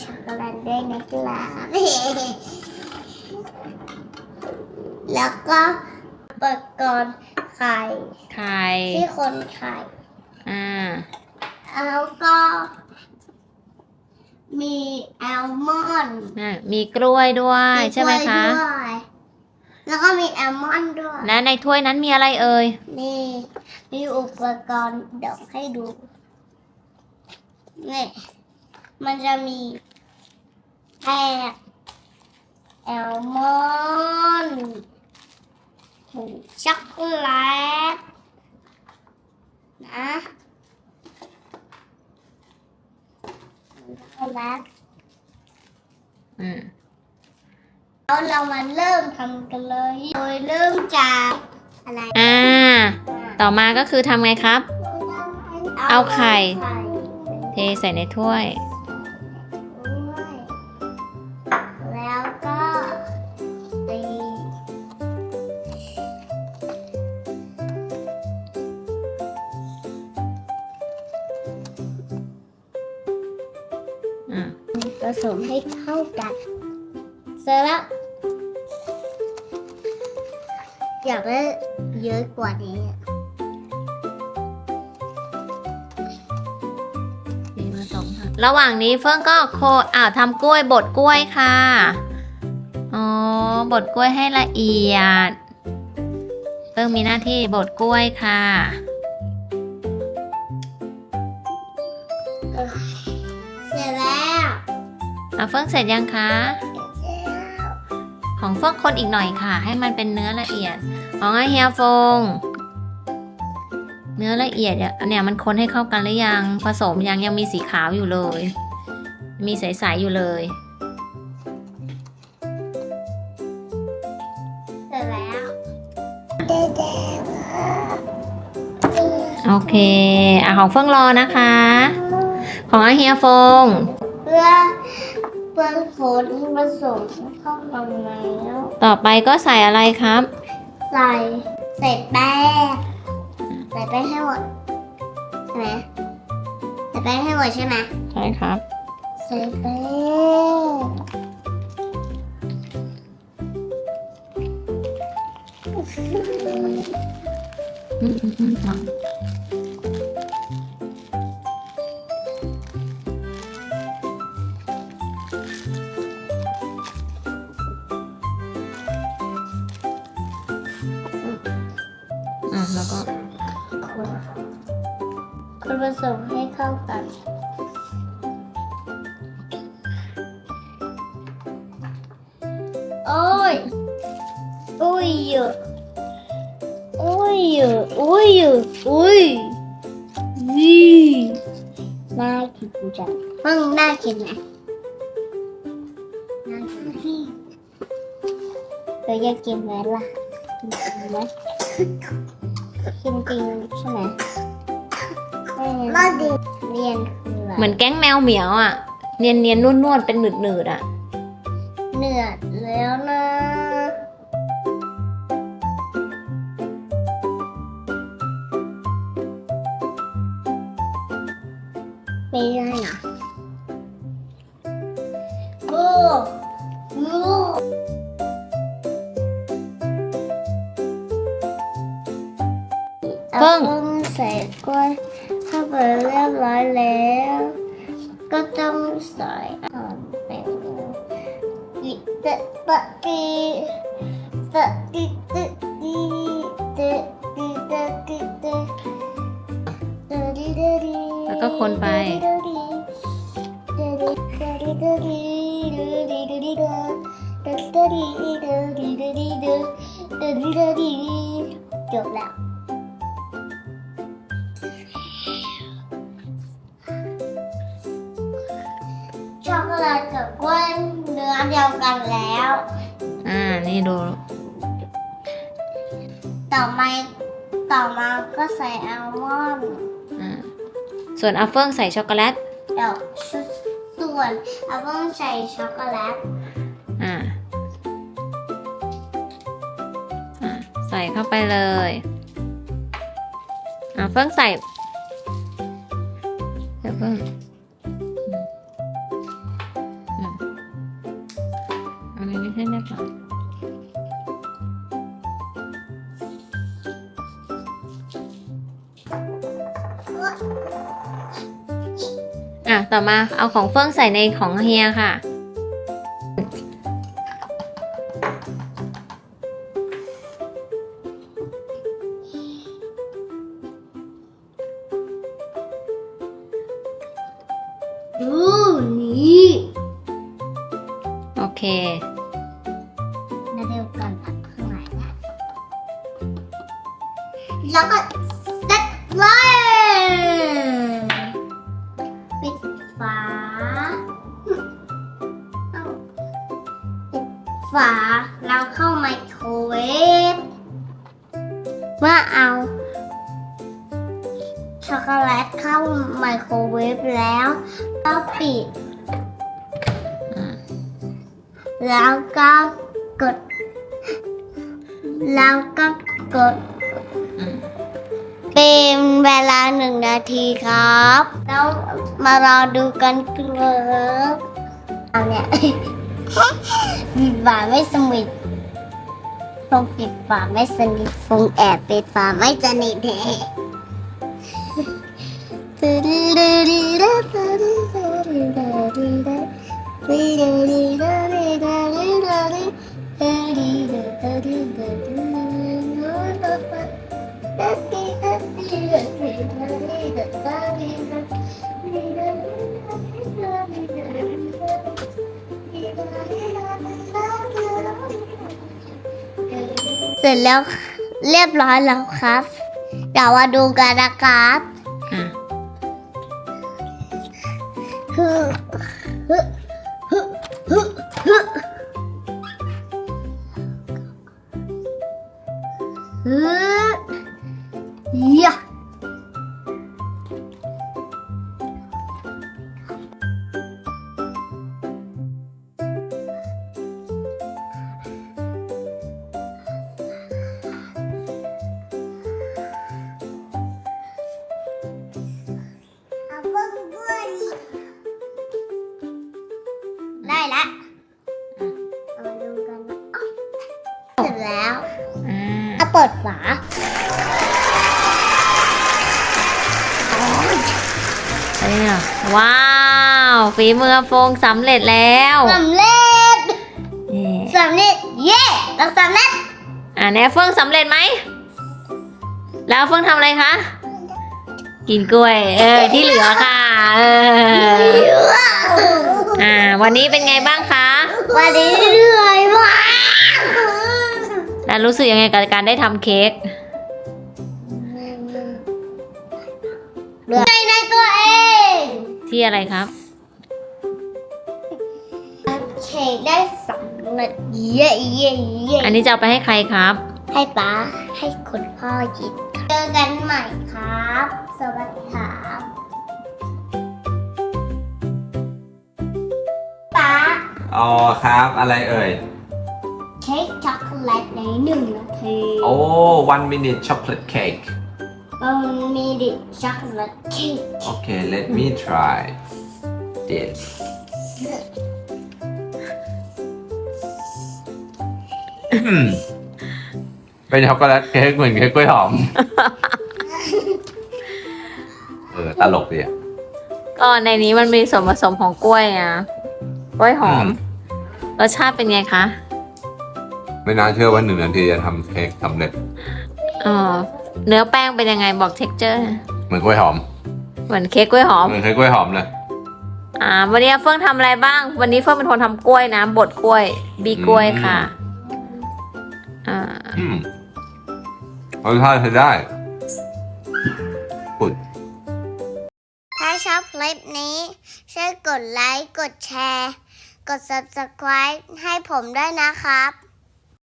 ช็อกโกแลตด้วยนะครับแล้วก็อุปกรณ์ไข่ไข่ที่คนไข่อ่าแล้วก็มีแอลมอนด์อะมีกล้วยด้วยใช่ไหมคะกล้วยด้วยแล้วก็มีแอลมอนด์ด้วย และในถ้วยนั้นมีอะไรเอ่ยนี่มีอุปกรณ์เดี๋ยวให้ดูนี่ มันจะมีแป้งแอลมอนด์ถุงช็อกโกแลตนะช็อกโกแลตอืมแล้วเรามาเริ่มทำกันเลย โดยเริ่มจากอะไรอ่า ต่อมาก็คือทำไงครับ เอาไข่ เทใส่ในถ้วยด้วย สมให้เข้ากัน เสร็จแล้ว อยากได้เยอะกว่านี้มีมาสองค่ะระหว่างนี้เฟิ่งก็โคอ่าทำกล้วยบดกล้วยค่ะ อ๋อ บดกล้วยให้ละเอียด เฟิ่งมีหน้าที่บดกล้วยค่ะ อะเฟิ่งเสร็จยังคะเสร็จแล้วของเฟิ่งคนอีกหน่อยค่ะ ให้มันเป็นเนื้อละเอียด ของไอเฮียฟง เนื้อละเอียดเนี่ยเนี่ยมันคนให้เข้ากันหรือยัง ผสมยังยังมีสีขาวอยู่เลย มีใสๆอยู่เลยเสร็จแล้วแดงโอเค อะของเฟิ่งรอนะคะ ของอาเฮียฟงเพื่อ เพื่อผลผสมเข้ากันแล้ว ต่อไปก็ใส่อะไรครับ ใส่ใส่แป้งใส่แป้งให้หมดใช่ไหมใส่แป้งให้หมดใช่ไหมใช่ครับ ใส่แป้งอืมอืมอืม แล้วก็คนคนผสมให้เข้ากัน โอ้ยอุ้ยเยอะอุ้ยเยอะอุ้ยเยอะอุ้ยวีน่ากินจังมึงน่ากินไหมน่ากินเธออยากกินไหมล่ะกินไหม กินจริงใช่ไหมไม่ดีเรียนคืออะไรเหมือนแก๊งแมวเหมียวอะ เนียนเนียนนวดนวดๆเป็นหนืดหนืดๆอะ เหนื่อยแล้วนะไม่ได้นะ เอาเพิ่งใส่กล้วยเข้าไปเรียบร้อยแล้ว ก็ต้องใส่อ่อนเป็นดิเตะปะตีตะดิเตะดีเตะดีเตะดีเตะเตะดีเตะดีแล้วก็คนไปเตะดีเยวกันแล้ว อ่า นี่ดู ต่อมาต่อมาก็ใส่อัลมอนด์อ่า ส่วนอาเฟิงใส่ช็อกโกแลตเดี๋ยวส่วนอัลมอนด์ใส่ช็อกโกแลตอ่า อ่า ใส่เข้าไปเลย อ่าเฟิงใส่เดี๋ยวเฟิง ให้แนบหนาอะ ต่อมาเอาของเฟื่องใส่ในของเฮียค่ะ ดูนี่ โอเค แล้วก็เซ็ตเลยปิดฝาปิดฝาแล้วเข้าไมโครเวฟเมื่อเอาช็อกโกแลตเข้าไมโครเวฟแล้วก็ปิด แล้วก็กด แล้วก็กด เป็นเวลาหนึ่งนาทีครับ แล้วมารอดูกันครับเอาเนี่ยปิดฝาไม่สนิทฟงปิดฝาไม่สนิทฟงแอบปิดฝาไม่สนิทแน่ เสร็จแล้วเรียบร้อยแล้วครับ เดี๋ยวมาดูกันนะครับฮึฮึฮึฮึฮึฮึยะ ปิดฝาเอ้ยว้าว ฝีมือฟงสำเร็จแล้วสำเร็จนี่สำเร็จ เย้เราสำเร็จ อ่าแน่เฟื่องสำเร็จไหม แล้วเฟื่องทำอะไรคะ กินกล้วย เออ ที่เหลือค่ะ เออ อ่า วันนี้เป็นไงบ้างคะ วันนี้เหนื่อยมาก แล้วรู้สึกยังไงกับการได้ทำเค้กเหนื่อยในตัวเองที่อะไรครับเค้กได้สำเร็จเย้เย้เย้อันนี้จะเอาไปให้ใครครับ ให้ป๊าให้คุณพ่อกินเจอกันใหม่ครับ สวัสดีครับป๊าอ๋อครับอะไรเอ่ย เค้กช็อกโก แลตในหนึ่งนาที โอ้ one minute chocolate cake มันมีดิช็อกโกแลตเค้ก okay let me try this อืมเป็นช็อกโกแลตเค้กเหมือนเค้กกล้วยหอม เออ ตลกดีอะก็ในนี้มันมีส่วนผสมของกล้วยอะกล้วยหอมอืมรสชาติเป็นไงคะ ไม่น่าเชื่อว่าหนึ่งนาทีจะทำเค้กสำเร็จ เออเนื้อแป้งเป็นยังไงบอกเท็กเจอร์เหมือนกล้วยหอม เหมือนเค้กกล้วยหอม เหมือนเค้กกล้วยหอมเลยอ่า วันนี้เฟื่องทำอะไรบ้าง วันนี้เฟื่องเป็นคนทำกล้วยนะบดกล้วย บีกล้วยค่ะ อ่าอืมรสชาติใช้ได้ปุดถ้าชอบคลิปนี้ ช่วยกดไลค์ กดแชร์ กด subscribe ให้ผมด้วยนะครับ